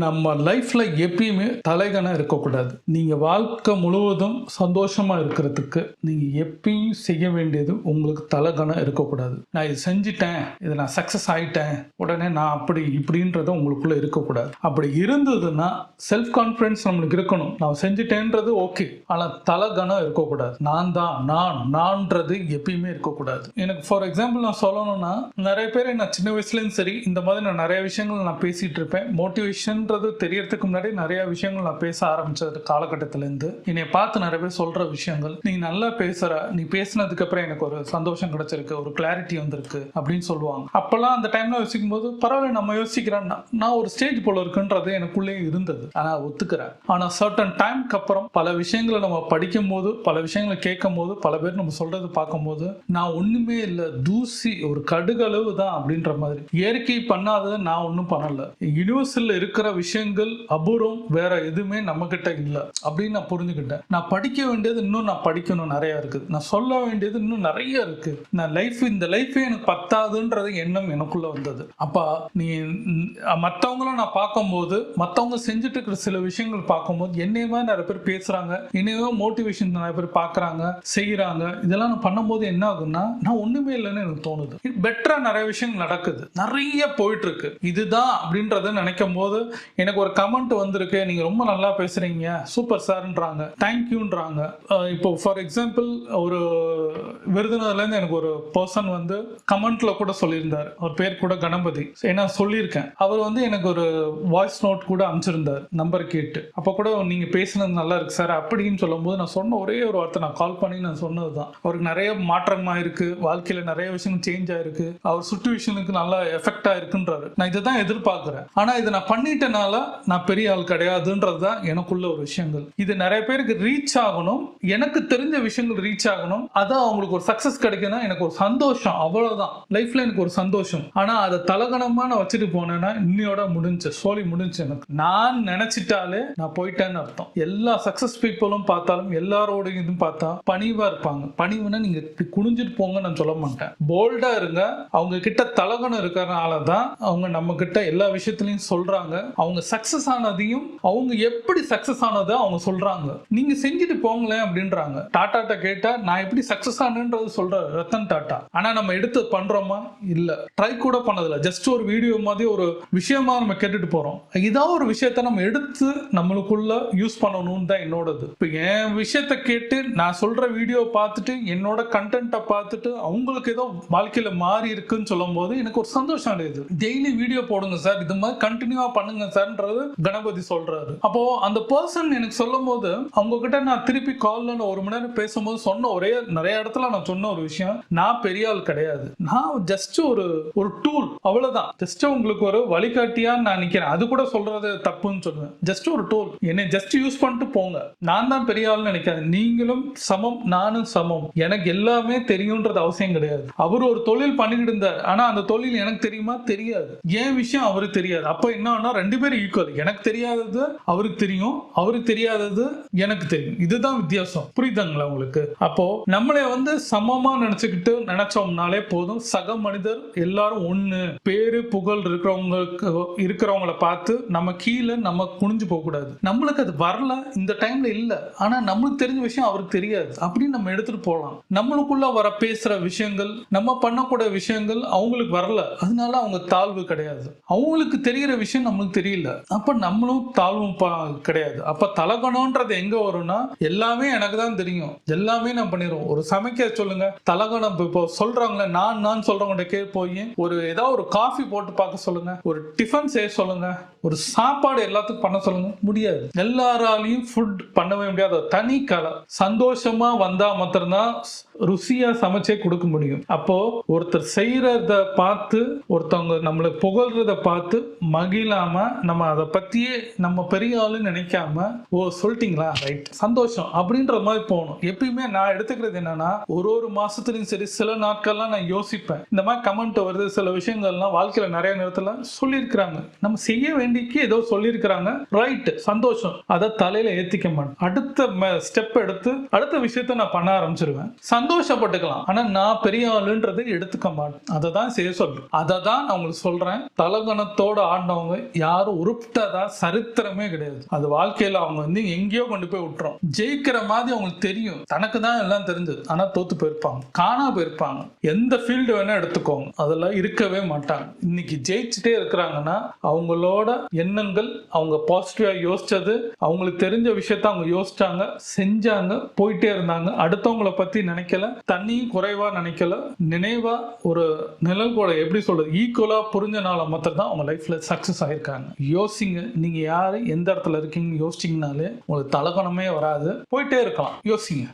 நம்ம லைஃப்ல எப்பயுமே தலைகணம் இருக்கக்கூடாது. நீங்க வாழ்க்கை முழுவதும் சந்தோஷமா இருக்கிறதுக்கு நீங்க எப்பயும் செய்ய வேண்டியது உங்களுக்கு தலைகணம் இருக்கக்கூடாது. நான் இது செஞ்சிட்டேன் இது நான் சக்சஸ் ஆயிட்டேன் உடனே நான் அப்படி இப்படின்றத உங்களுக்குள்ள இருக்கக்கூடாது. அப்படி இருந்ததுன்னா செல்ஃப் கான்ஃபிடன்ஸ் நம்மளுக்கு இருக்கணும். நான் செஞ்சிட்டேன்றது ஓகே ஆனா தலைகணம் இருக்கக்கூடாது. நான் தான் நான் நான்றது எப்பயுமே இருக்கக்கூடாது. எனக்கு ஃபார் எக்ஸாம்பிள் நான் சொல்லணும்னா நிறைய பேர் நான் சின்ன வயசுலேயும் சரி இந்த மாதிரி நான் நிறைய விஷயங்கள் நான் பேசிட்டு இருப்பேன். மோட்டிவேஷன்ன்றது தெரியறதுக்கு முன்னாடி நிறைய விஷயங்கள் நான் பேச ஆரம்பிச்சது காலகட்டத்திலேருந்து. என்னை பார்த்து நிறைய பேர் சொல்ற விஷயங்கள் நீ நல்லா பேசுற நீ பேசினதுக்கு அப்புறம் எனக்கு ஒரு சந்தோஷம் கிடைச்சிருக்கு ஒரு கிளாரிட்டி வந்திருக்கு அப்படின்னு சொல்லுவாங்க. அப்பெல்லாம் அந்த டைம்ல யோசிக்கும் போது பரவாயில்ல நம்ம யோசிக்கிறேன் நான் ஒரு ஸ்டேஜ் போல இருக்குன்றது எனக்குள்ளே இருந்தது. ஆனா ஒத்துக்கிறேன். ஆனா சர்டன் டைம்க்கு அப்புறம் பல விஷயங்களை நம்ம படிக்கும் போது பல விஷயங்களை கேட்கும் போது பல பேர் நம்ம சொல்றது பார்க்கும்போது நான் ஒண்ணுமே இல்லை தூசி ஒரு கடுகளவு தான் அப்படின்ற மாதிரி. இயற்கை பண்ணாததை நான் ஒன்றும் பண்ணல. யூனிவர்சல்ல இருக்கிற விஷயங்கள் அபூர்வம் வேற எதுவுமே நம்ம கிட்ட இல்லை அப்படின்னு நான் புரிஞ்சுக்கிட்டேன். நான் படிக்க வேண்டியது இன்னும் நான் படிக்கணும் நிறைய இருக்குது நான் சொல்ல வேண்டியது இன்னும் நிறைய இருக்கு. நான் லைஃப் இந்த லைஃபே எனக்கு பத்தாதுன்றது எண்ணம் எனக்குள்ள வந்தது. அப்பா நீ மற்றவங்களும் நான் பார்க்கும்போது மற்றவங்க செஞ்சுட்டு இருக்கிற சில விஷயங்கள் பார்க்கும்போது என்னையுமே நிறைய பேர் பேசுறாங்க. என்னையோ மோட்டிவேஷன் நிறைய பேர் பார்க்குறாங்க செய்யறாங்க இதெல்லாம் நான் பண்ணும்போது என்ன ஆகும்னா நான் ஒண்ணுமே இல்லைன்னு எனக்கு தோணுது. பெட்டரா நிறைய விஷயங்கள் நடக்குது. நிறைய போயிட்டு இருக்கு. இதுதான் அப்படின்றத நினைக்கும் போது எனக்கு ஒரு கமெண்ட் வந்திருக்கு. நீங்க ரொம்ப நல்லா பேசுறீங்க. சூப்பர் சார்ன்றாங்க. தேங்க்யூன்றாங்க இப்போ ஃபார் எக்ஸாம்பிள் ஒரு விருதுநகர்லேருந்து எனக்கு ஒரு பர்சன் வந்து கமெண்ட்ல கூட சொல்லியிருந்தார். அவர் பேர் கூட கணபதி. ஏன்னா சொல்லியிருக்கேன். அவர் வந்து எனக்கு ஒரு வாய்ஸ் நோட் கூட அனுப்பிச்சிருந்தார். நம்பர் கேட்டு. அப்போ கூட நீங்க பேசுனது நல்லா இருக்கு சார் அப்படின்னு சொல்லும்போது நான் சொன்ன ஒரே ஒரு வார்த்தை நான் கால் பண்ணி நான் சொன்னது தான் அவருக்கு நிறைய மாற்றமாக இருக்கு. வாழ்க்கையில நிறைய விஷயங்கள் சேஞ்ச் ஆயிருக்கு. அவர் சுச்சுவேஷனுக்கு நல்லா எஃபெக்ட் ஆயிருக்குன்றாரு நான் இதை தான் எதிர்பார்க்குறேன். ஆனா இதை நான் பண்ணிட்டனால நான் பெரிய ஆள் கிடையாதுன்றது தான் எனக்குள்ள ஒரு விஷயங்கள். இது நிறைய பேருக்கு ரீச் ஆகணும். எனக்கு தெரிஞ்ச விஷயங்கள் ரீச் ஆகணும். அதான் அவங்களுக்கு ஒரு சக்சஸ் கிடைக்குன்னா எனக்கு ஒரு சந்தோஷம். அவ்வளவுதான். லைஃப்ல எனக்கு ஒரு சந்தோஷம். ஆனா அதை தலகணமா நான் வச்சுட்டு போனேன்னா இன்னையோட முடிஞ்சு சோழி முடிஞ்சு எனக்கு. நான் நினைச்சிட்டாலே நான் போயிட்டேன்னு அர்த்தம். எல்லா சக்சஸ் பீப்புளும் பார்த்தாலும் எல்லாரோட இதுவும் பார்த்தா பணிவா இருப்பாங்க. பணிவுனா நீங்க குனிஞ்சிட்டு போங்க நான் சொல்ல மாட்டேன். போல்டா இருங்க. அவங்க கிட்ட தலகணம் இருக்கிறனால தான் அவங்க நம்ம கிட்ட எல்லா விஷயத்துலையும் சொல்றாங்க. அவங்க சக்சஸ் ஆனதையும் அவங்க எப்படி சக்சஸ் ஆனதை அவங்க சொல்றாங்க. நீங்க செஞ்சுட்டு போங்களேன் அப்படின்றாங்க. டாட்டாட்ட கேட்டா நான் எப்படி சக்சஸ் ஆனேன்றது சொல்ற ரத்தன் டாட்டா. ஆனா நம்ம எடுத்து பண்றோமா? இல்ல. ட்ரை கூட பண்ணதில்ல. ஜஸ்ட் ஒரு வீடியோ மாதிரி ஒரு விஷயமா நம்ம கேட்டுட்டு போறோம். இதான் ஒரு விஷயத்த நம்ம எடுத்து நம்மளுக்குள்ள யூஸ் பண்ணணும்னு தான் என்னோடது. இப்போ என் விஷயத்த கேட்டு நான் சொல்ற வீடியோ பார்த்துட்டு என்னோட கண்டென்ட்டை பார்த்துட்டு அவங்களுக்கு ஏதோ வாழ்க்கையில மாறி இருக்குன்னு சொல்லும் போது எனக்கு ஒரு சந்தோஷம் அடையுது. டெய்லி வீடியோ போடுங்க சார். இது மாதிரி கண்டினியூவா பண்ணுங்க சார்ன்றது கணபதி சொல்றாரு. அப்போ அந்த பர்சன் எனக்கு சொல்லும் போது அவங்க கிட்ட நான் திருப்பி கால்ல ஒரு மணி நேரம் பேசும்போது சொன்ன ஒரே நிறைய இடத்துல நான் சொன்ன ஒரு விஷயம் நான் பெரிய ஆள் கிடையாது. நான் ஜஸ்ட் ஒரு ஒரு டூல் அவ்வளவுதான். ஜஸ்ட் உங்களுக்கு ஒரு வழிகாட்டியா நான் நிக்கிறேன். அது கூட சொல்றது தப்புன்னு சொல்லுவேன். ஜஸ்ட் ஒரு டூல் என்னை ஜஸ்ட் யூஸ் பண்ணிட்டு போங்க. நான் தான் பெரிய ஆள்னு நினைக்காது நீங்களும் சமம் நானும் சமம். எனக்கு எல்லாமே தெரியும்ன்றது அவசியம் கிடையாது. அவர் ஒரு தொழில் பண்ணிக்கிட்டு இருந்தார். ஆனா அந்த தொழில் எனக்கு தெரியுமா? தெரியாது. என் விஷயம் அவரு தெரியாது. அப்ப என்னன்னா ரெண்டு ரெண்டு பேரும் ஈக்குவல் எனக்கு தெரியாதது அவருக்கு தெரியும் அவருக்கு தெரியாதது எனக்கு தெரியும். இதுதான் வித்தியாசம். புரியுதுங்களா உங்களுக்கு? அப்போ நம்மளே வந்து சமமா நினைச்சுக்கிட்டு நினைச்சோம்னாலே போதும். சக மனிதர் எல்லாரும் ஒண்ணு. பேரு புகழ் இருக்கிறவங்களுக்கு இருக்கிறவங்கள பார்த்து நம்ம கீழே நம்ம குனிஞ்சு போக கூடாது நம்மளுக்கு அது வரல இந்த டைம்ல இல்ல. ஆனா நம்மளுக்கு தெரிஞ்ச விஷயம் அவருக்கு தெரியாது. அப்படின்னு நம்ம எடுத்துட்டு போகலாம். நம்மளுக்குள்ள வர பேசுற விஷயங்கள் நம்ம பண்ணக்கூடிய விஷயங்கள் அவங்களுக்கு வரல. அதனால அவங்க தாழ்வு கிடையாது. அவங்களுக்கு தெரிகிற விஷயம் நம்மளுக்கு தெரியல. அப்ப நம்மளும் தாழ்வும் பா- கிடையாது. அப்ப தலகணம்ன்றது எங்க வரும்னா எல்லாமே எனக்கு தான் தெரியும். எல்லாமே நான் பண்ணிடுவோம் ஒரு சமைக்க சொல்லுங்க. தலகணம் இப்போ சொல்றாங்களே நான் நான் சொல்றவங்க கே போய் ஒரு ஏதாவது ஒரு காஃபி போட்டு பார்க்க சொல்லுங்க. ஒரு டிஃபன் செய்ய சொல்லுங்க. ஒரு சாப்பாடு எல்லாத்துக்கும் பண்ண சொல்லுங்க. முடியாது. எல்லாராலையும் ஃபுட் பண்ணவே முடியாது. தனி கலை. சந்தோஷமா வந்தா மாத்திரம்தான் ருசியா சமைச்சே கொடுக்க முடியும். அப்போ ஒருத்தர் செய்யறத பார்த்து ஒருத்தவங்க நம்மளை புகழ்றத பார்த்து மகிழாம நம்ம அதை பற்றியே நம்ம பெரிய ஆளுன்னு நினைக்காம ஓ சொல்லிட்டீங்களா? ரைட் சந்தோஷம். அப்படின்ற மாதிரி போகணும். எப்பயுமே நான் எடுத்துக்கிறது என்னன்னா ஒரு ஒரு மாசத்துலயும் சரி சில நாட்கள்லாம் நான் யோசிப்பேன். இந்த மாதிரி கமெண்ட் வருது சில விஷயங்கள்லாம் வாழ்க்கையில நிறைய நேரத்தில் சொல்லியிருக்கிறாங்க. நம்ம செய்ய வேண்டிக்கு ஏதோ சொல்லியிருக்கிறாங்க. ரைட் சந்தோஷம். அதை தலையில ஏத்திக்க மாட்டேன். அடுத்த ஸ்டெப் எடுத்து அடுத்த விஷயத்த நான் பண்ண ஆரம்பிச்சிருவேன். சந்தோஷப்பட்டுக்கலாம். ஆனா நான் பெரிய ஆளுன்றதை எடுத்துக்க மாட்டேன். அதை தான் செய்ய சொல்றேன். அதை தான் நான் உங்களுக்கு சொல்றேன். தலகணத்தோட ஆடினவங்க யார் யாரும் உருப்பிட்டதா சரித்திரமே கிடையாது. அது வாழ்க்கையில அவங்க வந்து எங்கேயோ கொண்டு போய் விட்டுரும். ஜெயிக்கிற மாதிரி அவங்களுக்கு தெரியும். தனக்கு தான் எல்லாம் தெரிஞ்சது. ஆனா தோத்து போயிருப்பாங்க. காணா போயிருப்பாங்க. எந்த ஃபீல்டு வேணா எடுத்துக்கோங்க. அதெல்லாம் இருக்கவே மாட்டாங்க. இன்னைக்கு ஜெயிச்சுட்டே இருக்கிறாங்கன்னா அவங்களோட எண்ணங்கள் அவங்க பாசிட்டிவா யோசிச்சது அவங்களுக்கு தெரிஞ்ச விஷயத்த அவங்க யோசிச்சாங்க செஞ்சாங்க போயிட்டே இருந்தாங்க. அடுத்தவங்கள பத்தி நினைக்கல. தண்ணியும் குறைவா நினைக்கல. நினைவா ஒரு நிழல் கூட எப்படி சொல்றது? ஈக்குவலா புரிஞ்சனால மாத்திரம் தான் அவங்க லைஃப்ல சக்சஸ் ஆயிருக்காங்க. யோசிங்க. நீங்க யாரு எந்த இடத்துல இருக்கீங்கன்னு யோசிச்சீங்கனாலே உங்களுக்கு தலகணமே வராது. போயிட்டே இருக்கலாம். யோசிங்க.